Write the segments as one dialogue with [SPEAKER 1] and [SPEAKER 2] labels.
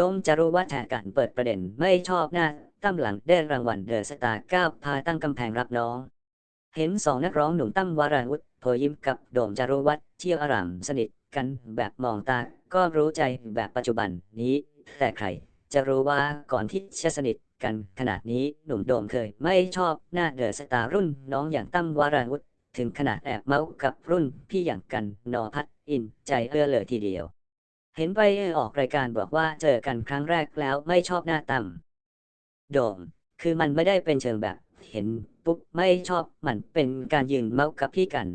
[SPEAKER 1] โดมจะรู้ว่าแทนการเปิดประเด็นไม่ชอบหน้าตั้มหลังได้รางวัลเดอะสตาร์ก้าพาตั้งกำแพงรับน้อง เห็นสองนักร้องหนุ่มตั้มวราวุธโผยิ้มกับโดมจารุวัฒน์เที่ยวอารามสนิทกันแบบมองตาก็รู้ใจแบบปัจจุบันนี้ แต่ใครจะรู้ว่าก่อนที่จะสนิทกันขนาดนี้หนุ่มโดมเคยไม่ชอบหน้าเดอะสตาร์รุ่นน้องอย่างตั้มวราวุธถึงขนาดแอบเมาส์กับรุ่นพี่อย่างกันนอพัดอินใจเอื้อเลยทีเดียว เห็นไปออกรายการบอกว่าเจอกันครั้งแรกแล้วไม่ชอบหน้าตั้มโดมคือมันไม่ได้เป็นเชิงแบบ เห็นปุ๊บไม่ชอบมันเป็นการยืนเมาส์กับพี่กัน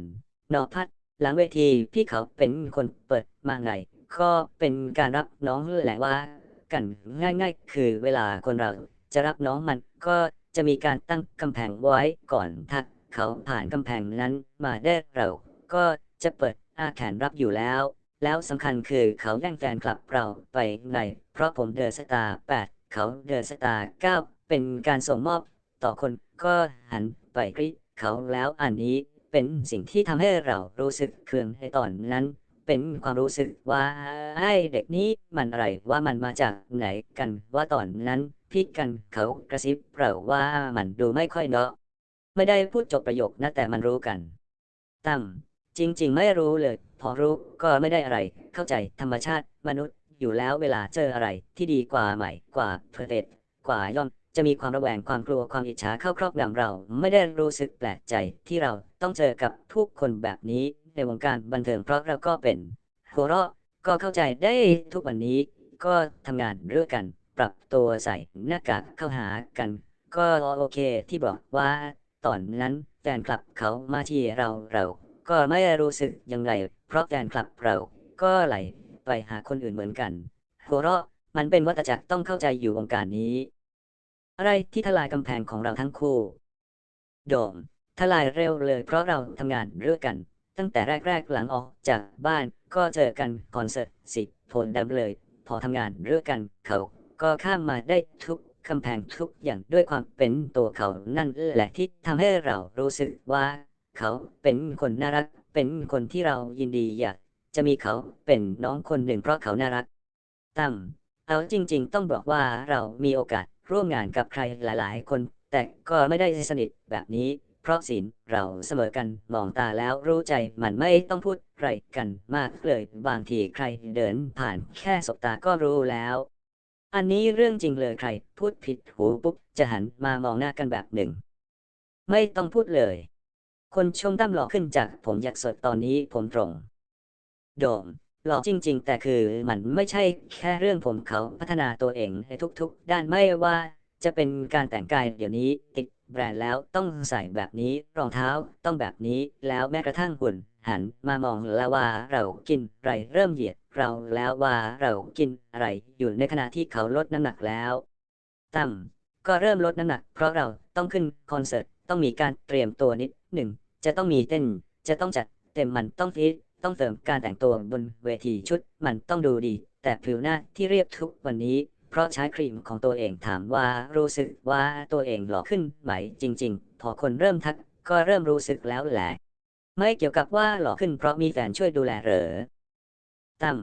[SPEAKER 1] นอพัดหลังเวทีพี่เขาเป็นคนเปิดมาไง ก็เป็นการรับน้องแหละว่า กันง่าย ๆ คือเวลาคนเราจะรับน้องมันก็จะมีการตั้งกำแพงไว้ก่อนถ้าเขาผ่านกำแพงนั้นมาได้เราก็จะเปิดอาแขนรับอยู่แล้ว แล้วสำคัญคือเขาแย่งแฟนคลับเราไปไงเพราะผมเดอะสตาร์แปดเขาเดอะสตาร์เก้าเป็นการส่งมอบต่อคนก็หันไปกรีดเขาแล้วอันนี้เป็นสิ่งที่ทำให้เรารู้สึกเคืองในตอนนั้น เป็นความรู้สึกว่าไอ้เด็กนี้มันอะไรว่ามันมาจากไหนกันว่าตอนนั้นพี่กันเขากระซิบเราว่ามันดูไม่ค่อยเนาะไม่ได้พูดจบประโยคนะแต่มันรู้กันตั้มจริง ๆ ไม่รู้เลย พอรู้ก็ไม่ได้อะไร เข้าใจธรรมชาติมนุษย์อยู่แล้วเวลาเจออะไรที่ดีกว่าใหม่กว่าเพอร์เฟกกว่าย่อมจะมีความระแวงความกลัวความอิจฉาเข้าครอบงำเรา ไม่ได้รู้สึกแปลกใจที่เราต้องเจอกับผู้คนแบบนี้ในวงการบันเทิงเพราะเราก็เป็นหัวเราะก็เข้าใจได้ทุกวันนี้ ก็ทำงานเรื่องกัน ปรับตัวใส่หน้ากากเข้าหากัน ก็โอเคที่บอกว่า ตอนนั้นแฟนคลับเขามาที่เราเรา ก็ไม่รู้สึกยังไง เพราะแฟนคลับเราก็ไหลไปหาคนอื่นเหมือนกัน หัวเราะมันเป็นวัฏจักรต้องเข้าใจอยู่วงการนี้ อะไรที่ทลายกำแพงของเราทั้งคู่ โดม ทลายเร็วเลย เพราะเราทำงานเรื่องกัน ตั้งแต่แรกๆหลังออกจากบ้านก็เจอกันคอนเสิร์ตสิผลดำเลย พอทำงานเรื่องกันเขาก็ข้ามมาได้ทุกกำแพงทุกอย่างด้วยความเป็นตัวเขานั่นแหละที่ทำให้เรารู้สึกว่า เขาเป็นคนน่ารัก เป็นคนที่เรายินดีอยากจะมีเขาเป็นน้องคนหนึ่งเพราะเขาน่ารักตั้มเอาจริง ๆ ต้องบอกว่าเรามีโอกาสร่วมงานกับใครหลาย ๆ คน แต่ก็ไม่ได้สนิทแบบนี้ เพราะศีลเราเสมอกันมองตาแล้วรู้ใจมันไม่ต้องพูดอะไรกันมากเลยบางทีใครเดินผ่านแค่สบตาก็รู้แล้ว อันนี้เรื่องจริงเลยใคร พูดผิดหูปุ๊บจะหันมามองหน้ากันแบบหนึ่ง ไม่ต้องพูดเลย คนชมตั้มหล่อขึ้นจากผมอยากสดตอนนี้ผมตรง โดม หล่อจริง ๆ แต่คือมันไม่ใช่แค่เรื่องผมเขาพัฒนาตัวเองในทุกๆ ด้านไม่ว่าจะเป็นการแต่งกายเดี๋ยวนี้ติดแบรนด์แล้วต้องใส่แบบนี้รองเท้าต้องแบบนี้แล้วแม้กระทั่งหุ่น หันมามองแล้วว่าเรากินอะไรเริ่มเหยียดเราแล้วว่าเรากินอะไรอยู่ในขณะที่เขาลดน้ำหนักแล้วตั้มก็เริ่มลดน้ำหนัก เพราะเราต้องขึ้นคอนเสิร์ตต้องมีการเตรียมตัวนิดหนึ่ง จะต้องมีเต้น จะต้องจัดเต็มมันต้องฟิตต้องเสริมการแต่งตัวบนเวทีชุดมันต้องดูดี แต่ผิวหน้าที่เรียบทุกวันนี้ เพราะใช้ครีมของตัวเองถามว่ารู้สึกว่าตัวเองหล่อขึ้นไหมจริง ๆ พอคนเริ่มทักก็เริ่มรู้สึกแล้วแหละ ไม่เกี่ยวกับว่าหล่อขึ้นเพราะมีแฟนช่วยดูแลเหรอตั้ม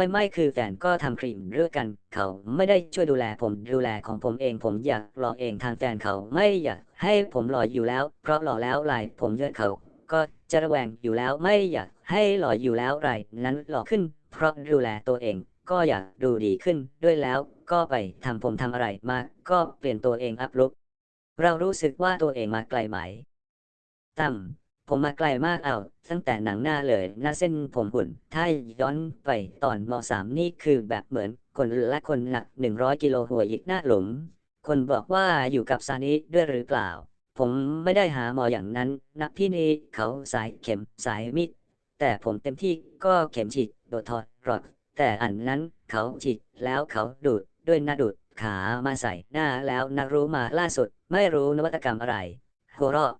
[SPEAKER 1] ไม่ไม่คือแฟนก็ทำครีมเรื่องกัน เขาไม่ได้ช่วยดูแลผมดูแลของผมเองผมอยากหล่อเองทางแฟนเขาไม่อยากให้ผมหล่ออยู่แล้ว เพราะหล่อแล้วลายผมเยอะเขา ก็จะระแวงอยู่แล้วไม่อยากให้หล่ออยู่แล้วไรนั้นหล่อขึ้น เพราะดูแลตัวเองก็อยากดูดีขึ้นด้วยแล้วก็ไปทำผมทำอะไรมา ก็เปลี่ยนตัวเองอัพลุกเรารู้สึกว่าตัวเองมาไกลไหมตั้ม ผมมาไกลมากเอาตั้งแต่หนังหน้าเลยหน้าเส้นผมหุ่น ถ้าย้อนไปตอนมสามนี่คือแบบเหมือนคนละคนหนักหนึ่งร้อยกิโลหัวอีกหน้าหลุม คนบอกว่าอยู่กับซานิด้วยหรือเปล่า ผมไม่ได้หาหมออย่างนั้นนะพี่นี่เขาสายเข็มสายมีดแต่ผมเต็มที่ก็เข็มฉีดโดดถอดรอดแต่อันนั้นเขาฉีดแล้วเขาดูดด้วยนาดูดขามาใส่หน้าแล้วนะรู้มาล่าสุด ไม่รู้นวัตกรรมอะไรหัวเราะ